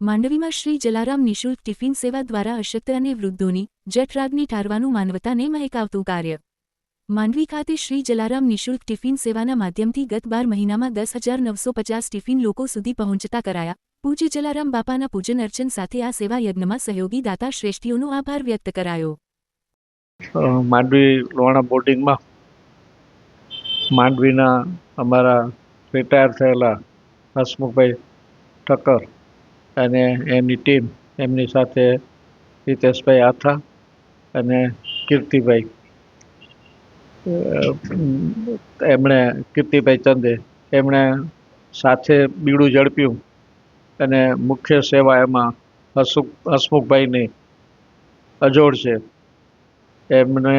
માંડવીમાં શ્રી જલારામ નિઃશુલ્ક ટિફિન સેવા દ્વારા અશક્ત અને વૃદ્ધોની જઠરાગની ઠારવાનું માનવતાને મહેકાવતું કાર્ય. માંડવી ખાતે શ્રી જલારામ નિઃશુલ્ક ટિફિન સેવાના માધ્યમથી ગત બાર મહિનામાં દસ હજાર નવસો પચાસ ટિફિન લોકો સુધી પહોંચતા કરાયા. પૂજ્ય જલારામ બાપાના પૂજન અર્ચન સાથે આ સેવા યજ્ઞમાં સહયોગી દાતા શ્રેષ્ઠીઓનો આભાર વ્યક્ત કરાયો. માંડવી લોણા બોર્ડિંગમાં માંડવીના અમારા રિટાયર થયેલા હસમુખભાઈ ઠક્કર અને એની ટીમ એમની સાથે હિતેશભાઈ આથા અને કીર્તિભાઈ. એમણે, કીર્તિભાઈ ચંદે, એમણે સાથે બીડું ઝડપ્યું અને મુખ્ય સેવા એમાં હસુખ, હસમુખભાઈની અજોડ છે. એમને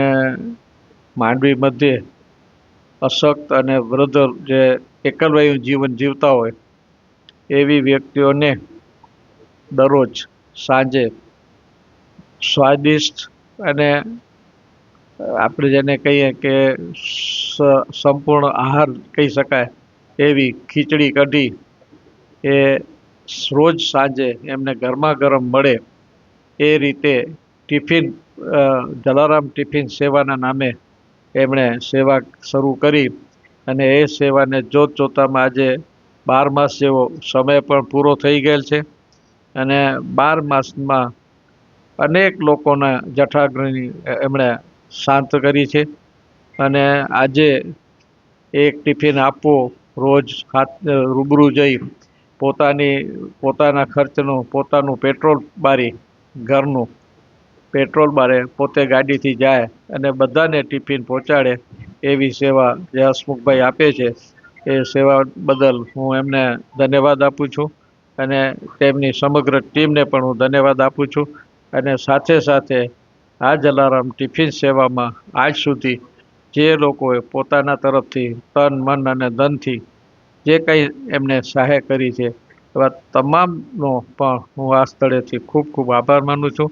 માંડવી મધ્યે અશક્ત અને વૃદ્ધ જે એકલવાયું જીવન જીવતા હોય એવી વ્યક્તિઓને દરરોજ સાંજે સ્વાદિષ્ટ અને આપણે જેને કહીએ કે સંપૂર્ણ આહાર કહી શકાય, એવી ખીચડી કઢી એ રોજ સાંજે એમને ગરમા ગરમ મળે, એ રીતે ટિફિન જલારામ ટિફિન સેવાના નામે એમણે સેવા શરૂ કરી અને એ સેવાને જોત જોતામાં આજે બાર માસ જેવો સમય પણ પૂરો થઈ ગયેલ છે. અને બાર માસમાં અનેક લોકોના જઠરાગ્નિ એમણે શાંત કરી છે. અને આજે એક ટિફિન આપવો, રોજ હાથ રૂબરૂ જઈ પોતાની, પોતાના ખર્ચનું, પોતાનું પેટ્રોલ બારી ઘરનું, પેટ્રોલ બારે પોતે ગાડીથી જાય અને બધાને ટિફિન પહોંચાડે એવી સેવા જે હસમુખભાઈ આપે છે. એ સેવા બદલ હું એમને ધન્યવાદ આપું છું. અને તેમની સમગ્ર ટીમને પણ હું ધન્યવાદ આપું છું. અને સાથે સાથે આ જલારામ ટિફિન સેવામાં આજ સુધી જે લોકોએ પોતાના તરફથી તન, મન અને ધનથી જે કંઈ એમને સહાય કરી છે, એવા તમામનો પણ હું આ સ્થળેથી ખૂબ ખૂબ આભાર માનું છું.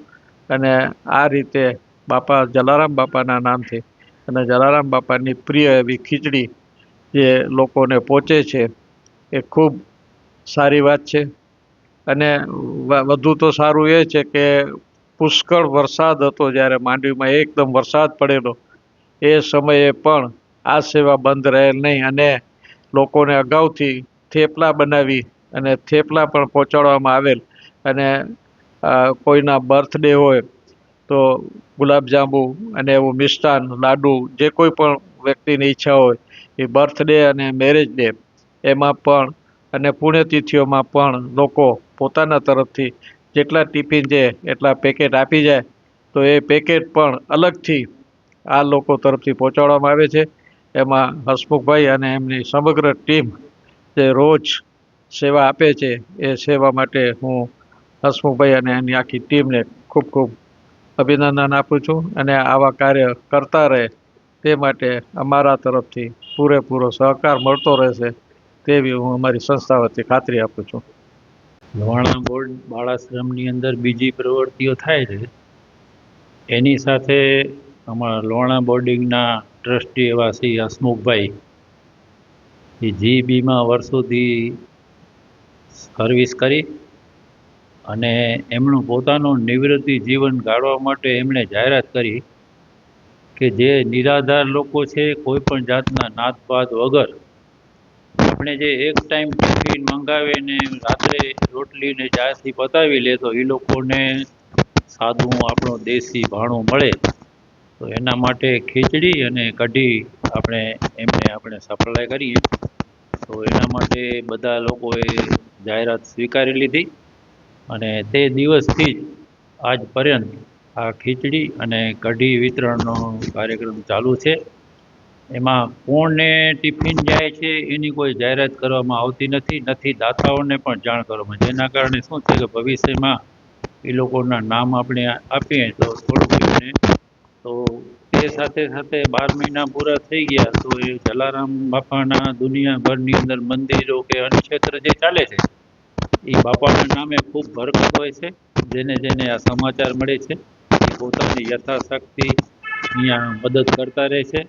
અને આ રીતે બાપા જલારામ બાપાના નામથી અને જલારામ બાપાની પ્રિય એવી ખીચડી જે લોકોને પહોંચે છે, એ ખૂબ સારી વાત છે. અને વધુ તો સારું એ છે કે પુષ્કળ વરસાદ હતો જ્યારે માંડવીમાં એકદમ વરસાદ પડેલો. એ સમયે પણ આ સેવા બંધ રહેલ નહીં અને લોકોને અગાઉથી થેપલા બનાવી અને થેપલા પણ પહોંચાડવામાં આવેલ. અને કોઈના બર્થડે હોય તો ગુલાબજાંબુ અને એવું મિષ્ટાન, લાડુ, જે કોઈ પણ વ્યક્તિની ઈચ્છા હોય, એ બર્થડે અને મેરેજ ડે, એમાં પણ અને પુણ્યતિથિઓમાં પણ લોકો પોતાના તરફથી જેટલા ટિફિન છે, એટલા પેકેટ આપી જાય. તો એ પેકેટ પણ અલગથી આ લોકો તરફથી પહોંચાડવામાં આવે છે. એમાં હસમુખભાઈ અને એમની સમગ્ર ટીમ જે રોજ સેવા આપે છે, એ સેવા માટે હું હસમુખભાઈ અને એની આખી ટીમને ખૂબ ખૂબ અભિનંદન આપું છું અને આવા કાર્ય કરતા રહે. તે માટે અમારા તરફથી પૂરેપૂરો સહકાર મળતો રહેશે. તેવી હું અમારી સંસ્થા વતી ખાતરી આપું છું. લોહાણા બોર્ડ બાળાશ્રમની અંદર બીજી પ્રવૃત્તિઓ થાય છે. એની સાથે અમારા લોહાણા બોર્ડિંગના ટ્રસ્ટી એવા શ્રી હસમુખભાઈ, એ જીબીમાં વર્ષોથી સર્વિસ કરી અને એમનું પોતાનું નિવૃત્તિ જીવન ગાળવા માટે એમણે જાહેરાત કરી કે જે નિરાધાર લોકો છે કોઈ પણ જાતના નાતપાત વગર આપણે જે એક ટાઈમ ટિફિન મંગાવીને રાત્રે રોટલીને ચાથી પતાવી લે, તો એ લોકોને સાદું આપણું દેશી ભાણું મળે. તો એના માટે ખીચડી અને કઢી આપણે એમને આપણે સપ્લાય કરીએ. તો એના માટે બધા લોકોએ જાહેરાત સ્વીકારી લીધી. અને તે દિવસથી જ આજ પર્યંત આ ખીચડી અને કઢી વિતરણનો કાર્યક્રમ ચાલુ છે. એમાં કોણને ટિફિન જાય છે એની કોઈ જાહેરાત કરવામાં આવતી નથી નથી દાતાઓને પણ જાણ કરવામાં. જેના કારણે શું છે કે ભવિષ્યમાં એ લોકોના નામ આપણે આપીએ તો થોડુંક તો તે સાથે સાથે બાર મહિના પૂરા થઈ ગયા તો એ જલારામ બાપાના દુનિયાભરની અંદર મંદિરો કે અન્નક્ષેત્ર જે ચાલે છે, એ બાપાના નામે ખૂબ ભરકત હોય છે. જેને જેને આ સમાચાર મળે છે પોતાની યથાશક્તિ અહીંયા મદદ કરતા રહે છે.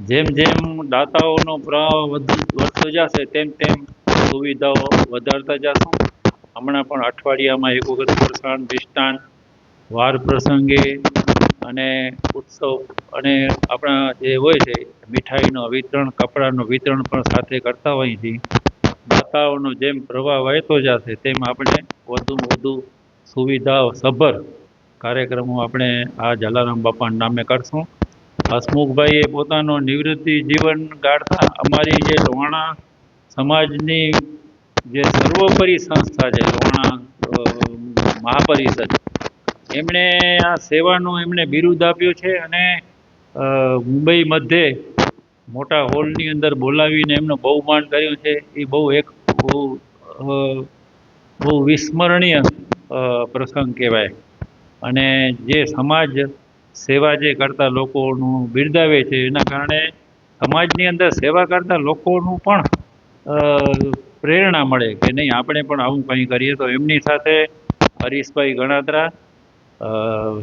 જેમ જેમ દાતાઓનો પ્રવાહ વધુ વધતો જશે, તેમ તેમ સુવિધાઓ વધારતા જશું. હમણાં પણ અઠવાડિયામાં એક વખત પ્રસાણ મિષ્ટાન વાર પ્રસંગે અને ઉત્સવ અને આપણા જે હોય છે, મીઠાઈનું વિતરણ, કપડાનું વિતરણ પણ સાથે કરતા હોઈએ છીએ. દાતાઓનો જેમ પ્રવાહ વહેતો જશે, તેમ આપણે વધુમાં વધુ સુવિધાઓ, સભર કાર્યક્રમો આપણે આ જલારામ બાપાના નામે કરશું. હસમુખભાઈએ પોતાનો નિવૃત્તિ જીવન ગાળતા અમારી જે લોહાણા સમાજની જે સર્વોપરી સંસ્થા છે, લોહાણા મહાપરિષદ, એમણે આ સેવાનું એમણે બિરુદ આપ્યું છે અને મુંબઈ મધ્યે મોટા હોલની અંદર બોલાવીને એમનું બહુમાન કર્યું છે. એ બહુ એક બહુ બહુ વિસ્મરણીય પ્રસંગ કહેવાય. અને જે સમાજ સેવા જે કરતા લોકોનું બિરદાવે છે, એના કારણે સમાજની અંદર સેવા કરતા લોકોનું પણ પ્રેરણા મળે કે નહીં, આપણે પણ આવું કંઈ કરીએ તો એમની સાથે હરીશભાઈ ગણાત્રા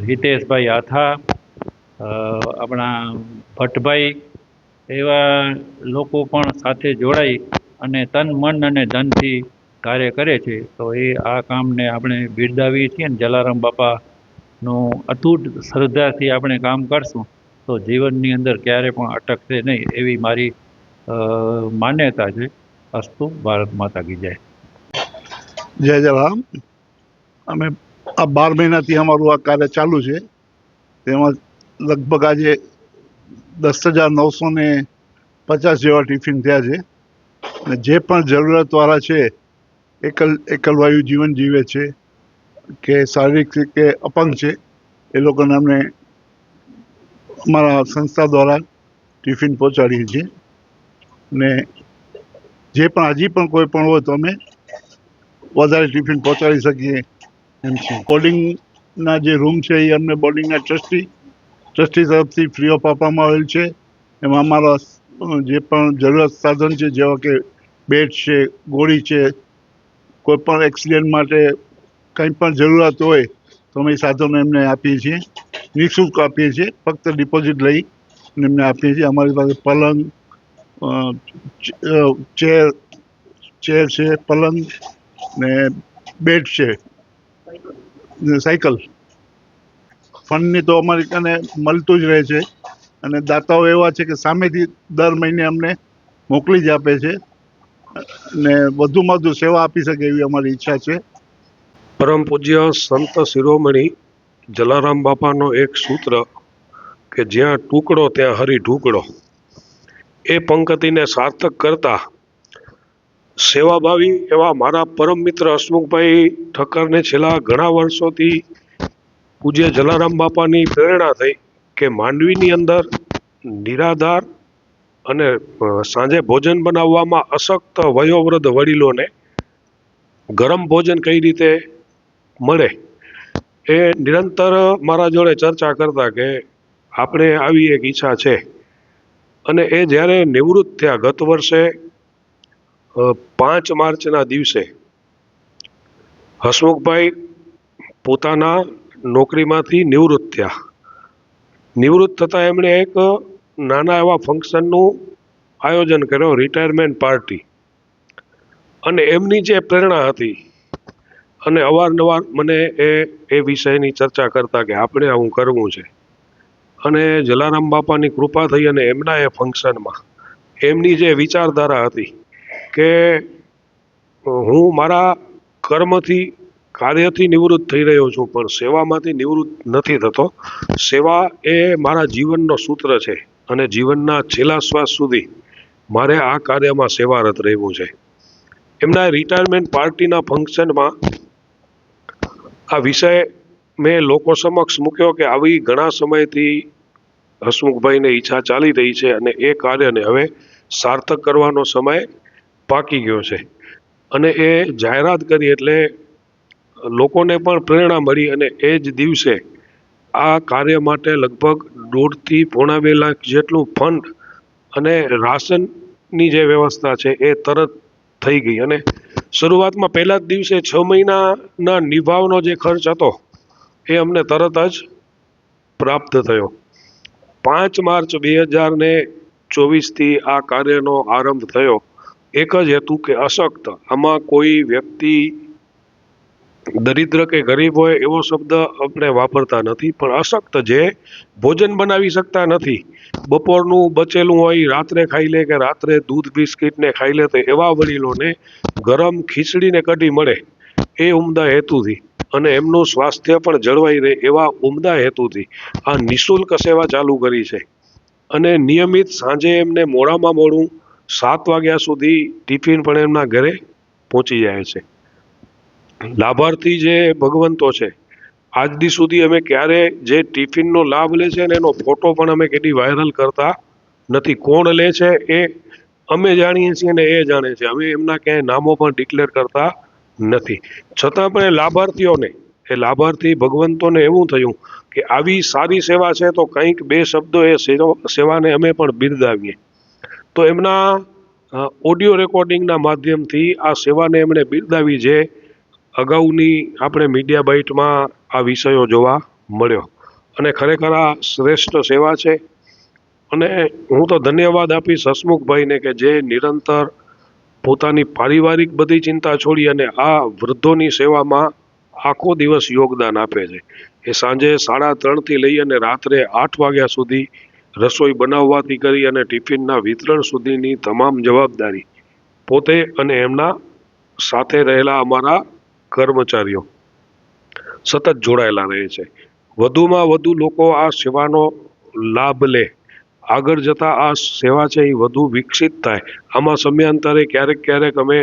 હિતેશભાઈ આથા આપણા ભટ્ટભાઈ એવા લોકો પણ સાથે જોડાઈ અને તન, મન અને ધનથી કાર્ય કરે છે. તો એ આ કામને આપણે બિરદાવીએ છીએ ને, જલારામ બાપાનું અતૂટ શ્રદ્ધાથી આપણે કામ કરશું, તો જીવનની અંદર ક્યારે પણ અટકશે નહીં એવી મારી માન્યતા છે. અસ્તુ ભારત માતા કી જય. જય જલારામ અમે આ બાર મહિનાથી અમારું આ કાર્ય ચાલુ છે. તેમાં લગભગ આજે દસ હજાર નવસો ને પચાસ જેવા ટિફિન થયા છે. અને જે પણ જરૂરતવાળા છે, એકલ, એકલવાયુ જીવન જીવે છે. કે શારીરિક રીતે અપંગ છે, એ લોકોને અમને અમારા સંસ્થા દ્વારા ટિફિન પહોંચાડીએ છીએ. ને જે પણ, હજી પણ કોઈ પણ હોય તો અમે વધારે ટિફિન પહોંચાડી શકીએ એમ છે. બોર્ડિંગના જે રૂમ છે, એ અમને બોર્ડિંગના ટ્રસ્ટી ટ્રસ્ટી તરફથી ફ્રી ઓફ આપવામાં આવેલ છે. એમાં અમારા જે પણ જરૂરત સાધન છે, જેવા કે બેડ છે, ગોળી છે, કોઈ પણ એક્સિડન્ટ માટે કંઈ પણ જરૂરત હોય તો અમે સાધનો એમને આપીએ છીએ. નિઃશુલ્ક આપીએ છીએ. ફક્ત ડિપોઝિટ લઈ અને એમને આપીએ છીએ. અમારી પાસે પલંગ ચેર ચેર છે, પલંગ ને બેડ છે. ને સાયકલ. ફંડની તો અમારી કને મળતું જ રહે છે. અને દાતાઓ એવા છે કે સામેથી દર મહિને અમને મોકલી જ આપે છે. ને વધુમાં વધુ સેવા આપી શકે એવી અમારી ઈચ્છા છે. પરમ પૂજ્ય સંત શિરોમણી જલારામ બાપાનો એક સૂત્ર કે જ્યાં ટુકડો ત્યાં હરી ઢુકડો. એ પંક્તિને સાર્થક કરતા સેવાભાવી એવા મારા પરમ મિત્ર હસમુખભાઈ ઠક્કરને છેલ્લા ઘણા વર્ષોથી પૂજ્ય જલારામ બાપાની પ્રેરણા થઈ કે માંડવીની અંદર નિરાધાર અને સાંજે ભોજન બનાવવામાં અશક્ત વયોવૃદ્ધ વડીલોને ગરમ ભોજન કઈ રીતે મળે. એ નિરંતર મારા જોડે ચર્ચા કરતા કે આપણે આવી એક ઈચ્છા છે. અને એ જ્યારે નિવૃત્ત થયા ગત વર્ષે પાંચ માર્ચના દિવસે, હસમુખભાઈ પોતાના નોકરીમાંથી નિવૃત્ત થયા. નિવૃત્ત થતાં એમણે એક નાના એવા ફંક્શનનું આયોજન કર્યો, રિટાયરમેન્ટ પાર્ટી. અને એમની જે પ્રેરણા હતી અને અવારનવાર મને એ એ વિષયની ચર્ચા કરતા કે આપણે આવું કરવું છે. અને જલારામ બાપાની કૃપા થઈ અને એમના એ ફંક્શનમાં એમની જે વિચારધારા હતી કે હું મારા કર્મથી, કાર્યથી નિવૃત્ત થઈ રહ્યો છું, પણ સેવામાંથી નિવૃત્ત નથી થતો. સેવા એ મારા જીવનનો સૂત્ર છે અને જીવનના છેલ્લા શ્વાસ સુધી મારે આ કાર્યમાં સેવારત રહેવું છે. એમના રિટાયરમેન્ટ પાર્ટીના ફંક્શનમાં આ વિષય મેં લોકો સમક્ષ મૂક્યો કે આવી ઘણા સમયથી હસમુખભાઈને ઈચ્છા ચાલી રહી છે અને એ કાર્યને હવે સાર્થક કરવાનો સમય પાકી ગયો છે. અને એ જાહેરાત કરી એટલે લોકોને પણ પ્રેરણા મળી અને એ જ દિવસે આ કાર્ય માટે લગભગ દોઢથી પોણા બે લાખ જેટલું ફંડ અને રાશનની જે વ્યવસ્થા છે એ તરત થઈ ગઈ અને શરૂઆતમાં પહેલા જ દિવસે છ મહિનાના નિભાવનો જે ખર્ચ હતો, એ અમને તરત જ પ્રાપ્ત થયો. પાંચ માર્ચ બે હજાર ને ચોવીસથી આ કાર્યનો આરંભ થયો. એક જ હેતુ કે અશક્ત, આમાં કોઈ વ્યક્તિ દરિદ્ર કે ગરીબ હોય એવો શબ્દ આપણે વાપરતા નથી, પણ અશક્ત જે ભોજન બનાવી શકતા નથી, બપોરનું બચેલું હોય, રાત્રે ખાઈ લે કે રાત્રે દૂધ, બિસ્કિટને ખાઈ લે તો એવા વડીલોને ગરમ ખીચડીને કઢી મળે એ ઉમદા હેતુથી અને એમનું સ્વાસ્થ્ય પણ જળવાઈ રહે એવા ઉમદા હેતુથી આ નિઃશુલ્ક સેવા ચાલુ કરી છે. અને નિયમિત સાંજે એમને મોડામાં મોડું સાત વાગ્યા સુધી ટિફિન પણ એમના ઘરે પહોંચી જાય છે. લાભાર્થી જે ભગવંતો છે, આજ દી સુધી અમે ક્યારે જે ટિફિનનો લાભ લે છે ને એનો ફોટો પણ અમે કેટલી વાયરલ કરતા નથી. કોણ લે છે એ અમે જાણીએ છીએ ને એ જાણે છે. અમે એમના ક્યાંય નામો પણ ડિક્લેર કરતા નથી. છતાં પણ એ લાભાર્થીઓને, એ લાભાર્થી ભગવંતોને એવું થયું કે આવી સારી સેવા છે તો કંઈક બે શબ્દો એ સેવાને અમે પણ બિરદાવીએ. તો એમના ઓડિયો રેકોર્ડિંગના માધ્યમથી આ સેવાને એમણે બિરદાવી છે. અગાઉની આપણે મીડિયા બાઇટમાં આ વિષયો જોવા મળ્યો. અને ખરેખર આ શ્રેષ્ઠ સેવા છે. અને હું તો ધન્યવાદ આપીશ હસમુખભાઈને કે જે નિરંતર પોતાની પારિવારિક બધી ચિંતા છોડી અને આ વૃદ્ધોની સેવામાં આખો દિવસ યોગદાન આપે છે. એ સાંજે સાડા ત્રણથી લઈ અને રાત્રે આઠ વાગ્યા સુધી રસોઈ બનાવવાથી કરી અને ટિફિનના વિતરણ સુધીની તમામ જવાબદારી પોતે અને એમના સાથે રહેલા અમારા કર્મચારીઓ સતત જોડાયેલા રહે છે. વધુમાં વધુ લોકો આ સેવાનો લાભ લે. આગળ જતા આ સેવા છે એ વધુ વિકસિત થાય. આમાં સમયાંતરે ક્યારેક ક્યારેક અમે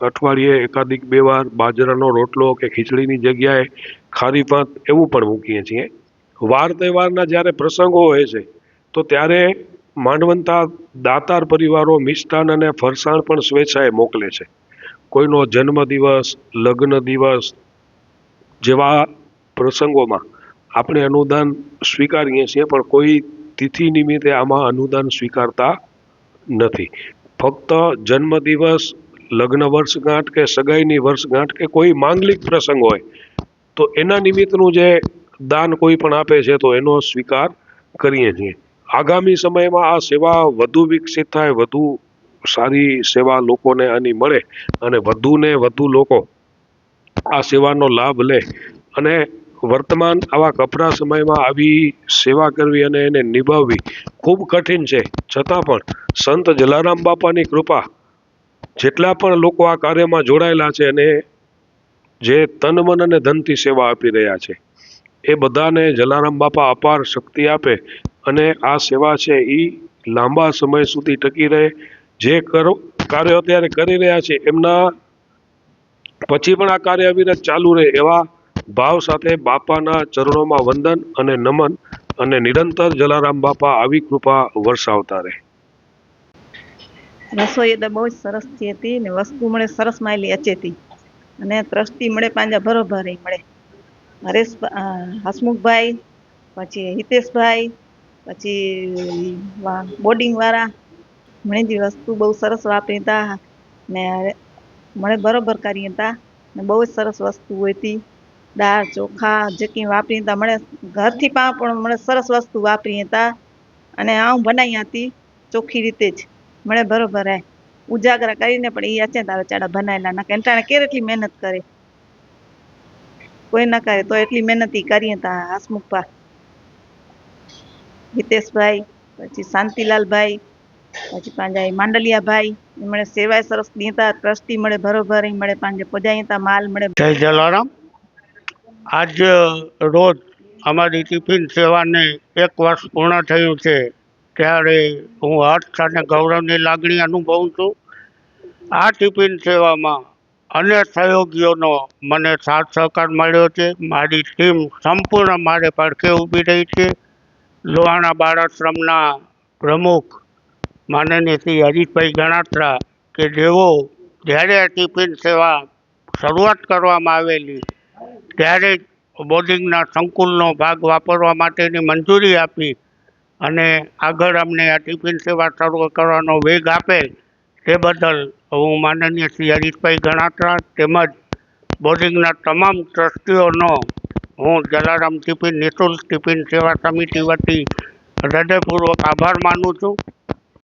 અઠવાડિયે એકાધિક બે વાર બાજરાનો રોટલો કે ખીચડીની જગ્યાએ ખારી ભાત એવું પણ મૂકીએ છીએ. વાર તહેવારના જ્યારે પ્રસંગો હોય છે, તો ત્યારે માંડવંતા દાતાર પરિવારો મિષ્ટાન અને ફરસાણ પણ સ્વેચ્છાએ મોકલે છે. કોઈનો જન્મદિવસ, લગ્ન દિવસ જેવા પ્રસંગોમાં આપણે અનુદાન સ્વીકારીએ છીએ, પણ કોઈ તિથિ નિમિત્તે આમાં અનુદાન સ્વીકારતા નથી. ફક્ત જન્મદિવસ, લગ્ન વર્ષગાંઠ કે સગાઈની વર્ષગાંઠ કે કોઈ માંગલિક પ્રસંગ હોય, તો એના નિમિત્તનું જે દાન કોઈ પણ આપે છે, તો એનો સ્વીકાર કરીએ છીએ. આગામી સમયમાં આ સેવા વધુ વિકસિત થાય, વધુ સારી સેવા લોકોને આની મળે અને વધુને વધુ લોકો આ સેવાનો લાભ લે. અને વર્તમાન આવા કપરા સમયમાં આવી સેવા કરવી અને એને નિભાવવી ખૂબ કઠિન છે. છતાં પણ સંત જલારામ બાપાની કૃપા જેટલા પણ લોકો આ કાર્યમાં જોડાયેલા છે અને જે તન, મન અને ધનથી સેવા આપી રહ્યા છે, એ બધાને જલારામ બાપા અપાર શક્તિ આપે અને આ સેવા છે એ લાંબા સમય સુધી ટકી રહે જે કરો, કાર્યો અત્યારે કરી રહ્યા છે, એમના પછી પણ આ કાર્ય અવિરત ચાલુ રહે એવા ભાવ સાથે બાપાના ચરણોમાં વંદન અને નમન અને નિરંતર જલારામ બાપા આવી કૃપા વરસાવતા રહે. રસોઈ તો બહુ જ સરસથી હતી ને વસ્તુ મળે, સરસ માયલી અચેતી. અને ત્રસ્તી મળે, પાંજા બરોબર મળે. હરેશ હસમુખભાઈ, પછી હિતેશભાઈ, પછી બોર્ડિંગ મને જે વસ્તુ બહુ સરસ વાપરી હતા ને મને બરોબર કરી હતા ને બહુ જ સરસ વસ્તુ હતી. દાળ, ચોખા, જે કંઈ વાપરી હતા મને ઘરથી પા પણ મને સરસ વસ્તુ વાપરી હતા અને હું બનાવી હતી ચોખ્ખી રીતે જ. મને બરોબર હે ઉજાગરા કરીને પણ એ અચે તારે ચાડા બનાવેલા ના કંટાણે કેર એટલી મહેનત કરે? કોઈ ના કરે તો એટલી મહેનત ઈ કરીએ હતા હસમુખભા હિતેશભાઈ, પછી શાંતિલાલભાઈ પછી પાંજા એ માંડલિયા ભાઈ મળે સેવાય સરસ દેતા ટ્રસ્ટી મળે, ભરોભર મળે પાંજે પજાયતા માલ મળે. જય જલારામ. આજ રોજ અમારી ટિફિન સેવાને એક વર્ષ પૂર્ણ થયું છે. ત્યારે હું હર્ષ અને ગૌરવની લાગણી અનુભવું છું. આ ટિફિન સેવામાં અનેક સહયોગીઓનો મને સાથ સહકાર મળ્યો છે. મારી ટીમ સંપૂર્ણ મારે પડખે ઊભી રહી છે. લોહાણા બાળાશ્રમના પ્રમુખ માનનીય શ્રી હરીશભાઈ ગણાત્રા કે જેઓ જ્યારે આ ટિફિન સેવા શરૂઆત કરવામાં આવેલી, ત્યારે બોર્ડિંગના સંકુલનો ભાગ વાપરવા માટેની મંજૂરી આપી અને આગળ અમને આ ટિફિન સેવા શરૂ કરવાનો વેગ આપેલ તે બદલ હું માનનીય શ્રી હરીશભાઈ ગણાત્રા તેમજ બોર્ડિંગના તમામ ટ્રસ્ટીઓનો હું જલારામ ટિફિન નિઃશુલ્ક ટિફિન સેવા સમિતિ વતી હૃદયપૂર્વક આભાર માનું છું.